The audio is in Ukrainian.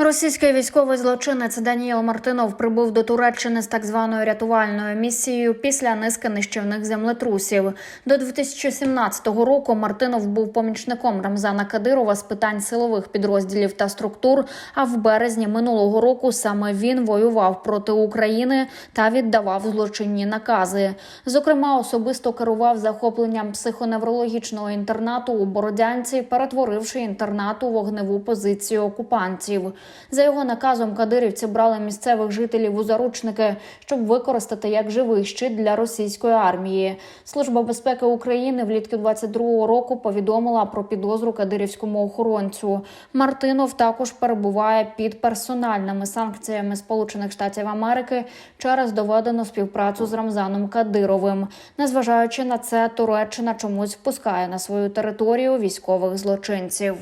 Російський військовий злочинець Даніел Мартинов прибув до Туреччини з так званою рятувальною місією після низки нищівних землетрусів. До 2017 року Мартинов був помічником Рамзана Кадирова з питань силових підрозділів та структур. А в березні минулого року саме він воював проти України та віддавав злочинні накази. Зокрема, особисто керував захопленням психоневрологічного інтернату у Бородянці, перетворивши інтернат у вогневу позицію окупантів. За його наказом кадирівці брали місцевих жителів у заручники, щоб використати як живий щит для російської армії. Служба безпеки України влітку 22-го року повідомила про підозру кадирівському охоронцю. Мартинов також перебуває під персональними санкціями Сполучених Штатів Америки через доведену співпрацю з Рамзаном Кадировим. Незважаючи на це, Туреччина чомусь впускає на свою територію військових злочинців.